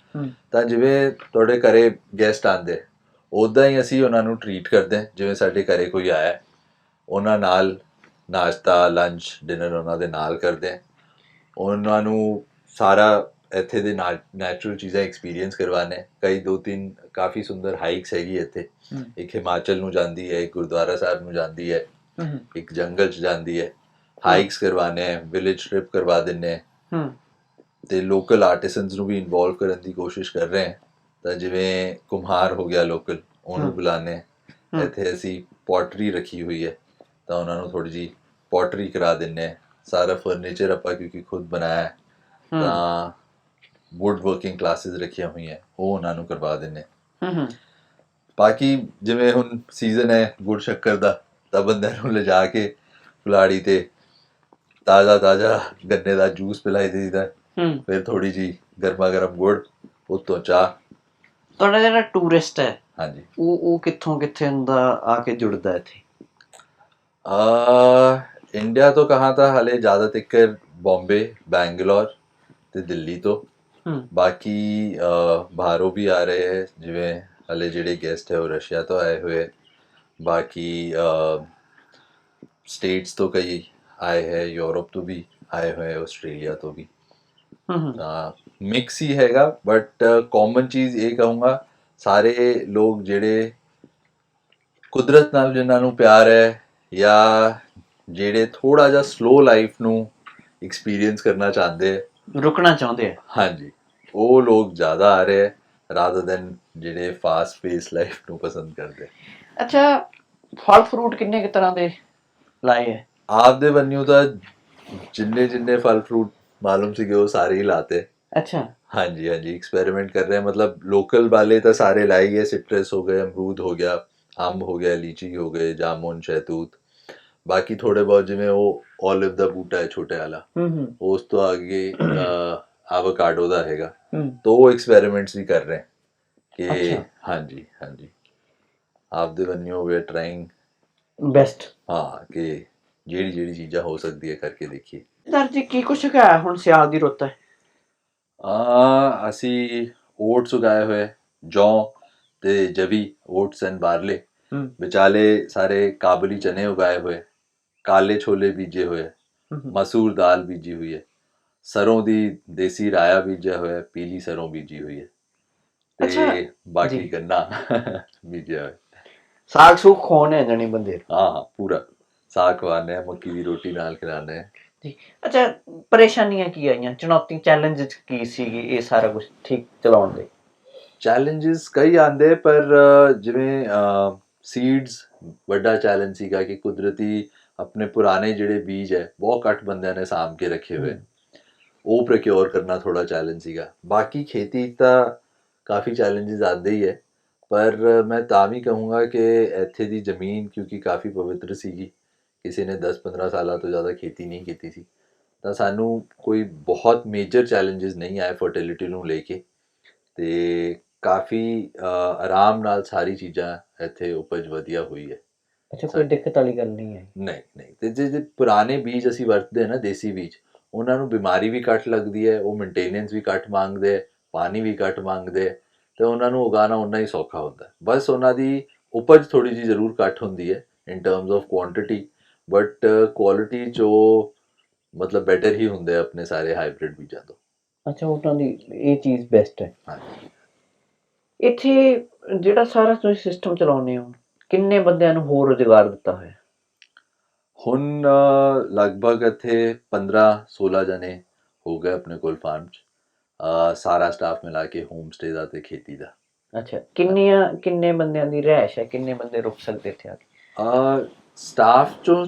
ਤਾਂ ਜਿਵੇਂ ਤੁਹਾਡੇ ਘਰੇ ਗੈਸਟ ਆਂਦੇ ਉਦਾਂ ਹੀ ਅਸੀਂ ਉਹਨਾਂ ਨੂੰ ਟਰੀਟ ਕਰਦੇ ਹਾਂ। ਜਿਵੇਂ ਸਾਡੇ ਘਰੇ ਕੋਈ ਆਇਆ ਉਹਨਾਂ ਨਾਲ ਨਾਸ਼ਤਾ ਲੰਚ ਡਿਨਰ ਉਹਨਾਂ ਦੇ ਨਾਲ ਕਰਦੇ ਹਾਂ। ਉਹਨਾਂ ਨੂੰ ਸਾਰਾ ਇੱਥੇ ਦੇ ਨੈਚੁਰਲ ਚੀਜ਼ਾਂ ਐਕਸਪੀਰੀਅੰਸ ਕਰਵਾਉਂਦੇ ਹਾਂ। ਕਈ ਦੋ ਤਿੰਨ ਕਾਫੀ ਸੁੰਦਰ ਹਾਈਕਸ ਹੈਗੀ ਇੱਥੇ। ਇੱਕ ਹਿਮਾਚਲ ਨੂੰ ਜਾਂਦੀ ਹੈ ਇੱਕ ਗੁਰਦੁਆਰਾ ਸਾਹਿਬ ਨੂੰ ਜਾਂਦੀ ਹੂੰ। ਇੱਕ ਜੰਗਲ ਚ ਜਾਂਦੀ ਹੈ। ਹਾਈਕਸ ਕਰਵਾਣੇ ਹੈ ਵਿਲੇਜ ਟ੍ਰਿਪ ਕਰਵਾ ਦਿੰਨੇ। ਹੈ। ਤੇ ਲੋਕਲ ਆਰਟਿਸਨਸ ਨੂੰ ਵੀ ਇਨਵੋਲਵ ਕਰਨ ਦੀ ਕੋਸ਼ਿਸ਼ ਕਰ ਰਹੇ ਹਾਂ। ਤਾਂ ਜਿਵੇਂ ਕੁਮਹਾਰ ਹੋ ਗਿਆ ਲੋਕਲ ਉਹਨੂੰ। ਬੁਲਾਣੇ। ਇੱਥੇ ਅਸੀਂ ਪੋਟਰੀ ਰੱਖੀ ਹੋਈ ਹੈ। ਤਾਂ ਉਹਨਾਂ ਨੂੰ ਥੋੜੀ ਜੀ ਪੋਟਰੀ ਕਰਾ ਦਿੰਨੇ ਸਾਰਾ ਫਰਨੀਚਰ ਆਪਾਂ ਕਿਉਂਕਿ ਖੁਦ ਬਣਾਇਆ ਹੈ। ਤਾਂ ਵੁੱਡ ਵਰਕਿੰਗ ਕਲਾਸਿਸ ਰੱਖੀਆਂ ਹੋਈਆਂ। ਉਹ ਉਹਨਾਂ ਨੂੰ ਕਰਵਾ ਦਿੰਨੇ ਹੂੰ। ਬਾਕੀ ਜਿਵੇਂ ਹੁਣ ਸੀਜ਼ਨ ਹੈ ਗੁੜ ਸ਼ੱਕਰ ਦਾ ਤਾਂ ਬੰਦਿਆਂ ਨੂੰ ਲਿਜਾ ਕੇ ਫੁਲਾੜੀ ਤੇ ਤਾਜ਼ਾ ਤਾਜ਼ਾ ਗੰਨੇ ਦਾ ਜੂਸ ਪਿਲਾਈ ਦੇਈਦਾ ਹੂੰ। ਫਿਰ ਥੋੜੀ ਜੀ ਗਰਮਾ ਗਰਮ ਗੁੜ ਉਤੋਂ ਚਾਹ। ਤੁਹਾਡਾ ਜਿਹੜਾ ਟੂਰਿਸਟ ਹੈ ਹਾਂਜੀ। ਉਹ ਉਹ ਕਿੱਥੋਂ ਕਿੱਥੇ ਹੁੰਦਾ ਆ ਕੇ ਜੁੜਦਾ ਇੱਥੇ? ਆ ਇੰਡੀਆ ਤੋਂ ਕਹਾਂ ਤਾਂ ਹਲੇ ਜ਼ਿਆਦਾ ਤੱਕਰ ਬੰਬੇ ਬੈਂਗਲੌਰ ਤੇ ਦਿੱਲੀ ਤੋਂ। ਹੂੰ। ਬਾਕੀ ਬਾਹਰੋਂ ਵੀ ਆ ਰਹੇ ਹੈ ਜਿਵੇਂ ਹਲੇ ਜਿਹੜੇ ਗੈਸਟ ਹੈ ਉਹ ਰਸ਼ੀਆ ਤੋਂ ਆਏ ਹੋਏ। ਬਾਕੀ ਸਟੇਟਸ ਤੋਂ ਕਈ ਆਏ ਹੈ ਯੂਰਪ ਤੋਂ ਵੀ ਆਏ ਹੋਏ ਹੈ ਆਸਟ੍ਰੇਲੀਆ ਤੋਂ ਵੀ। ਹੂੰ ਹੂੰ। ਮਿਕਸ ਹੀ ਹੈਗਾ ਬਟ ਕਾਮਨ ਚੀਜ਼ ਇਹ ਕਹੂੰਗਾ ਸਾਰੇ ਲੋਕ ਜਿਹੜੇ ਕੁਦਰਤ ਨਾਲ ਜਿਨ੍ਹਾਂ ਨੂੰ ਪਿਆਰ ਹੈ ਜਾਂ ਜਿਹੜੇ ਥੋੜਾ ਜਿਹਾ ਸਲੋ ਲਾਈਫ ਨੂੰ ਐਕਸਪੀਰੀਅੰਸ ਕਰਨਾ ਚਾਹੁੰਦੇ ਹੈ। ਰੁਕਣਾ ਚਾਹੁੰਦੇ ਆ ਹਾਂਜੀ ਉਹ ਲੋਕ ਜ਼ਿਆਦਾ ਆ ਰਹੇ ਹੈ ਰਾਦਰ ਦੈਨ ਜਿਹੜੇ ਫਾਸਟ ਪੇਸ ਲਾਈਫ ਨੂੰ ਪਸੰਦ ਕਰਦੇ ਅੱਛਾ ਫਲ ਫਰੂਟ ਕਿੰਨੇ ਕੁ ਤਰ੍ਹਾਂ ਦੇ ਲਾਏ ਹੈ? ਆਪਦੇ ਬੰਨਿਓ ਤਾਂ ਜਿੰਨੇ ਜਿੰਨੇ ਫਲ ਫਰੂਟ ਮਾਲੂਮ ਸੀਗੇ ਉਹ ਸਾਰੇ ਹੀ ਲਾਤੇ। ਅੱਛਾ। ਹਾਂਜੀ ਹਾਂਜੀ ਐਕਸਪੈਰੀਮੈਂਟ ਕਰ ਰਹੇ ਹਾਂ ਮਤਲਬ ਲੋਕਲ ਵਾਲੇ ਤਾਂ ਸਾਰੇ ਲਾਏ ਗਏ ਸਿਟਰਸ ਹੋ ਗਏ ਅਮਰੂਦ ਹੋ ਗਿਆ ਅੰਬ ਹੋ ਗਿਆ ਲੀਚੀ ਹੋ ਗਏ ਜਾਮੁਨ ਸ਼ਹਿਤੂਤ। ਬਾਕੀ ਥੋੜੇ ਬਹੁਤ ਜਿਵੇਂ ਉਹ ਓਲਿਵ ਦਾ ਬੂਟਾ ਹੈ ਛੋਟੇ ਵਾਲਾ। ਉਸ ਤੋਂ ਅੱਗੇ ਆਵਾਕਾਡੋ ਦਾ ਹੈਗਾ। ਤੋ ਉਹ ਐਕਸਪੈਰੀਮੈਂਟਸ ਵੀ ਕਰ ਰਹੇ ਹਾਂ ਕਿ ਹਾਂਜੀ ਹਾਂਜੀ। ਆਪ ਦੇ ਵਨਿਓ ਵੀ ਟ੍ਰਾਈਂਗ ਬੈਸਟ ਹਾਂ ਕਿ ਜਿਹੜੀ ਜਿਹੜੀ ਚੀਜ਼ਾਂ ਹੋ ਸਕਦੀ ਹੈ ਕਰਕੇ ਦੇਖੀਏ। ਸਰ ਜੀ ਕੀ ਕੁਛ ਹੈ ਹੁਣ ਸਿਆਲ ਦੀ ਰੁੱਤ? ਹੈ ਆ ਅਸੀਂ ਓਟਸ ਉਗਾਏ ਹੋਏ ਜੌਂ ਤੇ ਜਵੀ ਓਟਸ ਐਂਡ ਬਾਰਲੇ। ਵਿਚਾਲੇ ਸਾਰੇ ਕਾਬਲੀ ਚਨੇ ਉਗਾਏ ਹੋਏ ਕਾਲੇ ਛੋਲੇ ਬੀਜੇ ਹੋਏ। ਮਸੂਰ ਦਾਲ ਬੀਜੀ ਹੋਈ ਹੈ। ਸਰੋਂ ਦੀ ਦੇਸੀ ਰਾਇਆ ਬੀਜਿਆ ਹੋਇਆ ਹੈ, ਪੀਲੀ ਸਰੋਂ ਬੀਜੀ ਹੋਈ ਹੈ। ਤੇ ਬਾਕੀ। ਗੰਨਾ ਬੀਜਿਆ ਹੋਇਆ। ਸਾਗ ਖੋਣੇ ਆ ਜਣੀ ਬੰਦੇ। ਹਾਂ ਹਾਂ ਪੂਰਾ। ਸਾਗ ਖਵਾਉਂਦੇ ਆ ਮੱਕੀ ਦੀ ਰੋਟੀ ਨਾਲ ਖਿਲਾਉਂਦੇ ਆ ਜੀ। ਅੱਛਾ ਪਰੇਸ਼ਾਨੀਆਂ ਕੀ ਆਈਆਂ? ਚੁਣੌਤੀ ਚੈਲੰਜ ਕੀ ਸੀਗੀ ਇਹ ਸਾਰਾ ਕੁਝ ਠੀਕ ਚਲਾਉਣ ਦੇ? ਚੈਲੰਜਸ ਕਈ ਆਂਦੇ ਪਰ ਜਿਵੇਂ ਸੀਡਸ ਵੱਡਾ ਚੈਲੰਜ ਸੀਗਾ ਕਿ ਕੁਦਰਤੀ ਆਪਣੇ ਪੁਰਾਣੇ ਜਿਹੜੇ ਬੀਜ ਹੈ ਬਹੁਤ ਘੱਟ ਬੰਦਿਆਂ ਨੇ ਸਾਂਭ ਕੇ ਰੱਖੇ ਹੋਏ। ਉਹ ਪ੍ਰੋਕਿਉਰ ਕਰਨਾ ਥੋੜਾ ਚੈਲੰਜ ਸੀਗਾ। ਬਾਕੀ ਖੇਤੀ ਤਾਂ ਕਾਫੀ ਚੈਲੰਜਸ ਆਉਂਦੇ ਹੀ ਹੈ ਪਰ ਮੈਂ ਤਾਂ ਵੀ ਕਹੂੰਗਾ ਕਿ ਇੱਥੇ ਦੀ ਜ਼ਮੀਨ ਕਿਉਂਕਿ ਕਾਫੀ ਪਵਿੱਤਰ ਸੀਗੀ ਕਿਸੇ ਨੇ 10-15 ਸਾਲਾਂ ਤੋਂ ਜ਼ਿਆਦਾ ਖੇਤੀ ਨਹੀਂ ਕੀਤੀ ਸੀ ਤਾਂ ਸਾਨੂੰ ਕੋਈ ਬਹੁਤ ਮੇਜਰ ਚੈਲੰਜਸ ਨਹੀਂ ਆਏ ਫਰਟੀਲਿਟੀ ਨੂੰ ਲੈ ਕੇ ਤੇ ਕਾਫੀ ਆਰਾਮ ਨਾਲ ਸਾਰੀ ਚੀਜ਼ਾਂ ਇੱਥੇ ਉਪਜ ਵਧੀਆ ਹੋਈ ਹੈ। ਅੱਛਾ ਕੋਈ ਦਿੱਕਤ ਵਾਲੀ ਗੱਲ ਨਹੀਂ ਹੈ ਨਹੀਂ ਨਹੀਂ ਤੇ ਜੇ ਜੇ ਪੁਰਾਣੇ ਬੀਜ ਅਸੀਂ ਵਰਤਦੇ ਹਾਂ ਨਾ ਦੇਸੀ ਬੀਜ ਉਹਨਾਂ ਨੂੰ ਬਿਮਾਰੀ ਵੀ ਘੱਟ ਲੱਗਦੀ ਹੈ ਉਹ ਮੇਨਟੇਨੈਂਸ ਵੀ ਘੱਟ ਮੰਗਦੇ ਪਾਣੀ ਵੀ ਘੱਟ ਮੰਗਦੇ ਤੇ ਉਹਨਾਂ ਨੂੰ ਉਗਾਉਣਾ ਉਨਾ ਹੀ ਸੌਖਾ ਹੁੰਦਾ ਬਸ ਉਹਨਾਂ ਦੀ ਉਪਜ ਥੋੜੀ ਜਿਹੀ ਜ਼ਰੂਰ ਘੱਟ ਹੁੰਦੀ ਹੈ in terms of quantity but quality uh, ਜੋ ਮਤਲਬ ਬੈਟਰ ਹੀ ਹੁੰਦੇ ਆ ਆਪਣੇ ਸਾਰੇ ਹਾਈਬ੍ਰਿਡ ਬੀਜਾਂ ਤੋਂ। ਅੱਛਾ ਉਹਨਾਂ ਦੀ ਇਹ ਚੀਜ਼ ਬੈਸਟ ਹੈ। ਹਾਂਜੀ। ਇੱਥੇ ਜਿਹੜਾ ਸਾਰਾ ਤੁਸੀਂ ਸਿਸਟਮ ਚਲਾਉਂਦੇ ਹੋ ਕਿੰਨੇ ਬੰਦਿਆਂ ਨੂੰ ਹੋਰ ਰੋਜ਼ਗਾਰ ਦਿੱਤਾ ਹੋਇਆ? ਹੁਣ ਲਗਭਗ ਇੱਥੇ 15 16 ਜਣੇ ਹੋ ਗਏ ਆਪਣੇ ਕੋਲ ਫਾਰਮ 'ਚ। ਸਾਰਾ ਸਟਾਫ ਮਿਲਾ ਕੇ ਹੋਮ ਸਟੇ ਦਾ ਤੇ ਖੇਤੀ ਦਾ। ਅੱਛਾ ਕਿੰਨੀਆਂ ਕਿੰਨੇ ਬੰਦਿਆਂ ਦੀ ਰਹਿਸ਼ ਹੈ? ਕਿੰਨੇ ਬੰਦੇ ਰੁਕ ਸਕਦੇ ਇੱਥੇ ਆ ਕੇ? ਸਟਾਫ ਚੋਂ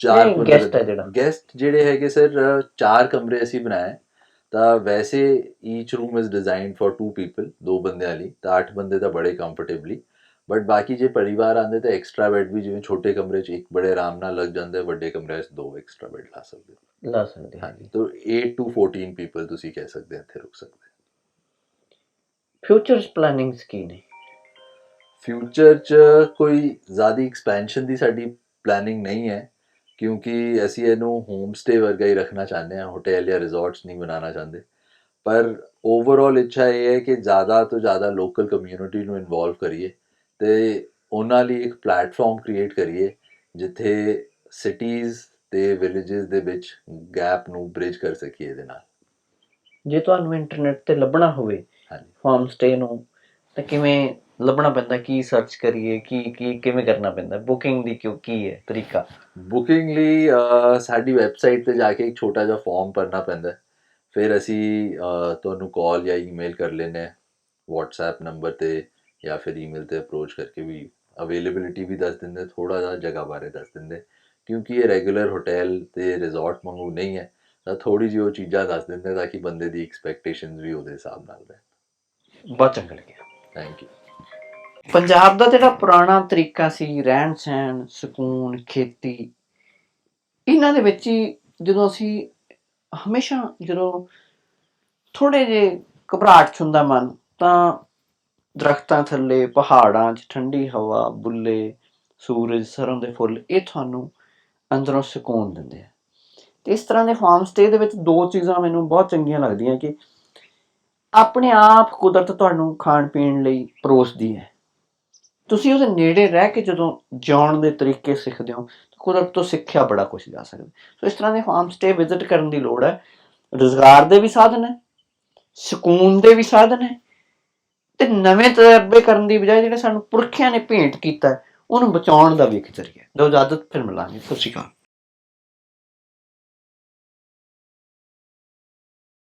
ਚਾਰ guest ਹੈ ਜਿਹੜਾ। ਗੈਸਟ ਜਿਹੜੇ ਹੈਗੇ ਸਰ ਚਾਰ ਕਮਰੇ ਅਸੀਂ ਬਣਾਏ। ਤਾਂ ਵੈਸੇ each room is designed for two people ਦੋ ਬੰਦਿਆਂ ਲਈ ਤਾਂ ਅੱਠ ਬੰਦੇ ਤਾਂ ਬੜੇ ਕੰਫਰਟੇਬਲੀ ਬਟ ਬਾਕੀ ਜੇ ਪਰਿਵਾਰ ਆਂਦੇ ਤਾਂ ਐਕਸਟਰਾ ਬੈੱਡ ਵੀ ਜਿਵੇਂ ਛੋਟੇ ਕਮਰੇ 'ਚ ਇੱਕ ਬੜੇ ਆਰਾਮ ਨਾਲ ਲੱਗ ਜਾਂਦੇ ਵੱਡੇ ਕਮਰੇ 'ਚ ਦੋ ਐਕਸਟਰਾ ਬੈੱਡ ਲਾ ਸਕਦੇ ਹੋ। ਲਾ ਸਕਦੇ ਹਾਂ ਹਾਂਜੀ ਤਾਂ 8 ਟੂ 14 ਪੀਪਲ ਤੁਸੀਂ ਕਹਿ ਸਕਦੇ ਹੋ ਇੱਥੇ ਰੁਕ ਸਕਦੇ ਫਿਊਚਰਸ ਪਲੈਨਿੰਗਸ ਕੀ ਨੇ ਫਿਊਚਰ 'ਚ ਕੋਈ ਜ਼ਿਆਦਾ ਐਕਸਪੈਂਸ਼ਨ ਦੀ ਸਾਡੀ ਪਲੈਨਿੰਗ ਨਹੀਂ ਹੈ। ਕਿਉਂਕਿ ਅਸੀਂ ਇਹਨੂੰ ਹੋਮ ਸਟੇ ਵਰਗਾ ਹੀ ਰੱਖਣਾ ਚਾਹੁੰਦੇ ਹਾਂ ਹੋਟਲ ਜਾਂ ਰਿਜ਼ੋਰਟਸ ਨਹੀਂ ਬਣਾਉਣਾ ਚਾਹੁੰਦੇ ਪਰ ਓਵਰਆਲ ਇੱਛਾ ਇਹ ਹੈ ਕਿ ਜ਼ਿਆਦਾ ਤੋਂ ਜ਼ਿਆਦਾ ਲੋਕਲ ਕਮਿਊਨਿਟੀ ਨੂੰ ਇਨਵੋਲਵ ਕਰੀਏ ਤੇ ਉਹਨਾਂ ਲਈ ਇੱਕ ਪਲੇਟਫਾਰਮ ਕ੍ਰੀਏਟ ਕਰੀਏ ਜਿੱਥੇ ਸਿਟੀਜ਼ ਤੇ ਵਿਲੇजेस ਦੇ ਵਿੱਚ ਗੈਪ ਨੂੰ ਬ੍ਰਿਜ ਕਰ ਸਕੀਏ ਇਹਦੇ ਨਾਲ ਜੇ ਤੁਹਾਨੂੰ ਇੰਟਰਨੈਟ ਤੇ ਲੱਭਣਾ ਹੋਵੇ ਹਾਂਜੀ ਫਾਰਮ ਸਟੇ ਨੂੰ ਤਾਂ ਕਿਵੇਂ ਲੱਭਣਾ ਪੈਂਦਾ ਕੀ ਸਰਚ ਕਰੀਏ ਕੀ ਕੀ ਕਿਵੇਂ ਕਰਨਾ ਪੈਂਦਾ ਬੁਕਿੰਗ ਦੀ ਕਿਉਂ ਕੀ ਹੈ ਤਰੀਕਾ? ਬੁਕਿੰਗ ਲਈ ਸਾਡੀ ਵੈਬਸਾਈਟ ਤੇ ਜਾ ਕੇ ਇੱਕ ਛੋਟਾ ਜਿਹਾ ਫਾਰਮ ਭਰਨਾ ਪੈਂਦਾ। ਫਿਰ ਅਸੀਂ ਤੁਹਾਨੂੰ ਕਾਲ ਜਾਂ ਈਮੇਲ ਕਰ ਲੈਨੇ ਹਾਂ WhatsApp ਨੰਬਰ ਤੇ ਜਾਂ ਫਿਰ ਈਮੇਲ ਤੇ ਅਪਰੋਚ ਕਰਕੇ ਵੀ ਅਵੇਲੇਬਿਲਿਟੀ ਵੀ ਦੱਸ ਦਿੰਦੇ ਥੋੜਾ ਜਿਹਾ ਜਗ੍ਹਾ ਬਾਰੇ ਦੱਸ ਦਿੰਦੇ ਕਿਉਂਕਿ ਇਹ ਰੈਗੂਲਰ ਹੋਟਲ ਤੇ ਰਿਜ਼ੋਰਟ ਵਾਂਗੂ ਨਹੀਂ ਹੈ ਤਾਂ ਥੋੜੀ ਜਿਹੀ ਉਹ ਚੀਜ਼ਾਂ ਦੱਸ ਦਿੰਦੇ ਤਾਂ ਕਿ ਬੰਦੇ ਦੀ ਐਕਸਪੈਕਟੇਸ਼ਨਸ ਵੀ ਉਹਦੇ ਹਿਸਾਬ ਨਾਲ ਰਹਿਣ। ਬਹੁਤ ਚੰਗਾ ਲੱਗਿਆ। ਥੈਂਕ ਯੂ ਪੰਜਾਬ ਦਾ ਜਿਹੜਾ ਪੁਰਾਣਾ ਤਰੀਕਾ ਸੀ, ਰਹਿਣ ਸਹਿਣ, ਸਕੂਨ, ਖੇਤੀ, ਇਹਨਾਂ ਦੇ ਵਿੱਚ ਹੀ ਜਦੋਂ ਅਸੀਂ ਹਮੇਸ਼ਾ ਜਦੋਂ ਥੋੜੇ ਜੇ ਘਬਰਾਹਟ 'ਚ ਹੁੰਦਾ ਮਨ, ਤਾਂ ਦਰਖਤਾਂ ਥੱਲੇ, ਪਹਾੜਾਂ 'ਚ ਠੰਡੀ ਹਵਾ, ਬੁੱਲੇ, ਸੂਰਜ ਸਰੋਂ ਦੇ ਫੁੱਲ, ਇਹ ਤੁਹਾਨੂੰ ਅੰਦਰੋਂ ਸਕੂਨ ਦਿੰਦੇ ਆ। ਤੇ ਇਸ ਤਰ੍ਹਾਂ ਦੇ ਫਾਰਮ ਸਟੇ ਦੇ ਵਿੱਚ ਦੋ ਚੀਜ਼ਾਂ ਮੈਨੂੰ ਬਹੁਤ ਚੰਗੀਆਂ ਲੱਗਦੀਆਂ ਕਿ ਆਪਣੇ ਆਪ ਕੁਦਰਤ ਤੁਹਾਨੂੰ ਖਾਣ ਪੀਣ ਲਈ ਪਰੋਸਦੀ ਹੈ। ਤੁਸੀਂ ਉਹਦੇ ਨੇੜੇ ਰਹਿ ਕੇ ਜਦੋਂ ਜਾਣ ਦੇ ਤਰੀਕੇ ਸਿੱਖਦੇ ਹੋ ਤਾਂ ਕੁਦਰਤ ਤੋਂ ਸਿੱਖਿਆ ਬੜਾ ਕੁਝ ਜਾ ਸਕਦਾ। ਸੋ ਇਸ ਤਰ੍ਹਾਂ ਦੇ ਫਾਰਮ ਸਟੇ ਵਿਜ਼ਿਟ ਕਰਨ ਦੀ ਲੋੜ ਹੈ। ਰੋਜ਼ਗਾਰ ਦੇ ਵੀ ਸਾਧਨ ਹੈ, ਸਕੂਨ ਦੇ ਵੀ ਸਾਧਨ ਹੈ, ਤੇ ਨਵੇਂ ਤਜਰਬੇ ਕਰਨ ਦੀ ਬਜਾਏ ਜਿਹੜੇ ਸਾਨੂੰ ਪੁਰਖਿਆਂ ਨੇ ਭੇਂਟ ਕੀਤਾ ਉਹਨੂੰ ਬਚਾਉਣ ਦਾ ਵੀ ਇੱਕ ਜ਼ਰੀਆ ਦੋ ਇਜਾਜ਼ਤ ਫਿਰ ਮਿਲਾਂਗੇ ਸਤਿ ਸ਼੍ਰੀ ਅਕਾਲ।